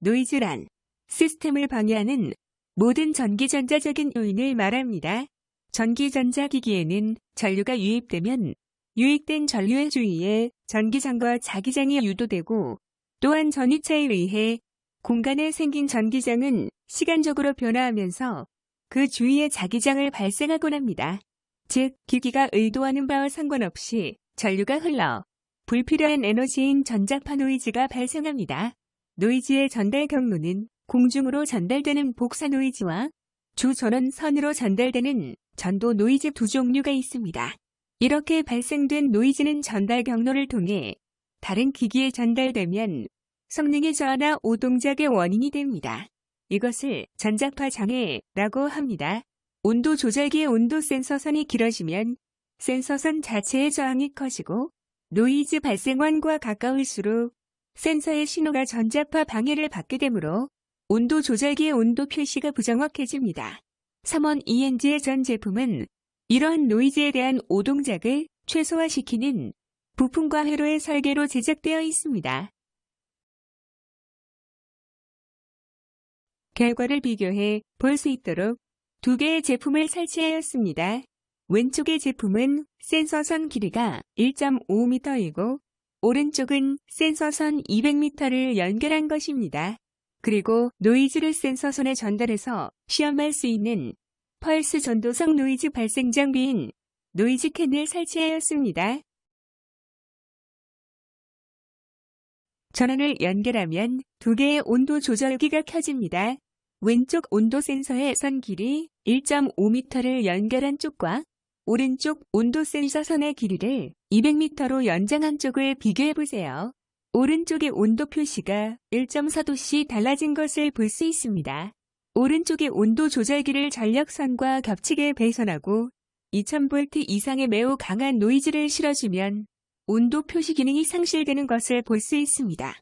노이즈란 시스템을 방해하는 모든 전기전자적인 요인을 말합니다. 전기전자기기에는 전류가 유입되면 유입된 전류의 주위에 전기장과 자기장이 유도되고 또한 전위차에 의해 공간에 생긴 전기장은 시간적으로 변화하면서 그 주위에 자기장을 발생하곤 합니다. 즉, 기기가 의도하는 바와 상관없이 전류가 흘러 불필요한 에너지인 전자파 노이즈가 발생합니다. 노이즈의 전달 경로는 공중으로 전달되는 복사 노이즈와 주전원 선으로 전달되는 전도 노이즈 두 종류가 있습니다. 이렇게 발생된 노이즈는 전달 경로를 통해 다른 기기에 전달되면 성능의 저하나 오동작의 원인이 됩니다. 이것을 전자파 장애라고 합니다. 온도 조절기의 온도 센서선이 길어지면 센서선 자체의 저항이 커지고 노이즈 발생원과 가까울수록 센서의 신호가 전자파 방해를 받게 되므로 온도 조절기의 온도 표시가 부정확해집니다. 3원 ENG의 전 제품은 이러한 노이즈에 대한 오동작을 최소화시키는 부품과 회로의 설계로 제작되어 있습니다. 결과를 비교해 볼 수 있도록 두 개의 제품을 설치하였습니다. 왼쪽의 제품은 센서선 길이가 1.5m이고 오른쪽은 센서선 200m를 연결한 것입니다. 그리고 노이즈를 센서선에 전달해서 시험할 수 있는 펄스 전도성 노이즈 발생 장비인 노이즈 캔을 설치하였습니다. 전원을 연결하면 두 개의 온도 조절기가 켜집니다. 왼쪽 온도 센서의 선 길이 1.5m를 연결한 쪽과 오른쪽 온도 센서 선의 길이를 200m로 연장 한 쪽을 비교해 보세요. 오른쪽의 온도 표시가 1.4도씨 달라진 것을 볼 수 있습니다. 오른쪽의 온도 조절기를 전력선과 겹치게 배선하고 2000V 이상의 매우 강한 노이즈를 실어주면 온도 표시 기능이 상실되는 것을 볼 수 있습니다.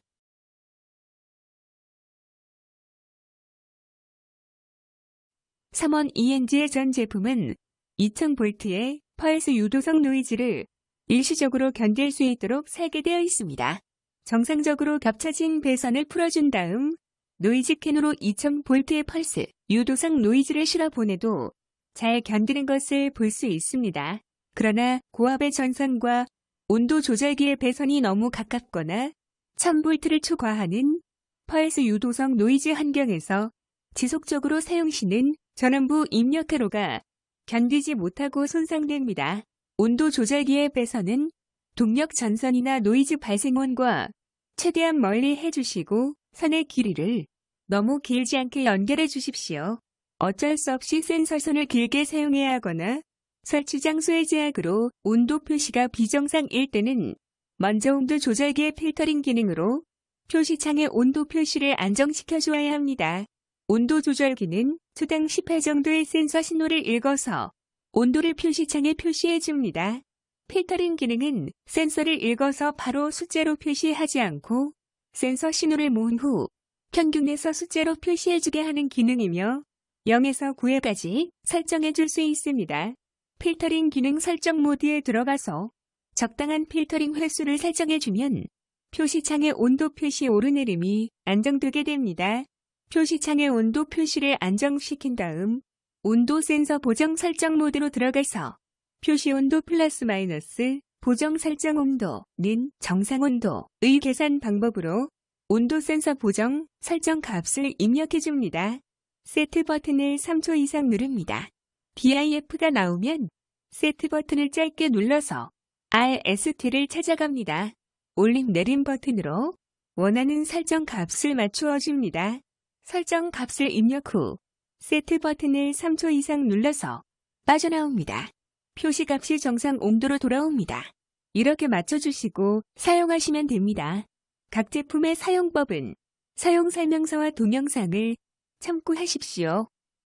삼원 ENG의 전 제품은 2000V의 펄스 유도성 노이즈를 일시적으로 견딜 수 있도록 설계되어 있습니다. 정상적으로 겹쳐진 배선을 풀어준 다음 노이즈 캔으로 2000V의 펄스 유도성 노이즈를 실어 보내도 잘 견디는 것을 볼 수 있습니다. 그러나 고압의 전선과 온도 조절기의 배선이 너무 가깝거나 1000V를 초과하는 펄스 유도성 노이즈 환경에서 지속적으로 사용 시는 전원부 입력 회로가 견디지 못하고 손상됩니다. 온도 조절기의 배선은 동력 전선이나 노이즈 발생원과 최대한 멀리 해주시고 선의 길이를 너무 길지 않게 연결해 주십시오. 어쩔 수 없이 센서선을 길게 사용해야 하거나 설치 장소의 제약으로 온도 표시가 비정상일 때는 먼저 온도 조절기의 필터링 기능으로 표시창의 온도 표시를 안정시켜 주어야 합니다. 온도 조절기는 초당 10회 정도의 센서 신호를 읽어서 온도를 표시창에 표시해 줍니다. 필터링 기능은 센서를 읽어서 바로 숫자로 표시하지 않고 센서 신호를 모은 후 평균에서 숫자로 표시해주게 하는 기능이며 0에서 9회까지 설정해 줄 수 있습니다. 필터링 기능 설정 모드에 들어가서 적당한 필터링 횟수를 설정해 주면 표시창의 온도 표시 오르내림이 안정되게 됩니다. 표시창의 온도 표시를 안정시킨 다음 온도 센서 보정 설정 모드로 들어가서 표시 온도 플러스 마이너스 보정 설정 온도는 정상 온도의 계산 방법으로 온도 센서 보정 설정 값을 입력해 줍니다. 세트 버튼을 3초 이상 누릅니다. DIF가 나오면 세트 버튼을 짧게 눌러서 RST를 찾아갑니다. 올림 내림 버튼으로 원하는 설정 값을 맞추어 줍니다. 설정 값을 입력 후 세트 버튼을 3초 이상 눌러서 빠져나옵니다. 표시값이 정상 온도로 돌아옵니다. 이렇게 맞춰주시고 사용하시면 됩니다. 각 제품의 사용법은 사용 설명서와 동영상을 참고하십시오.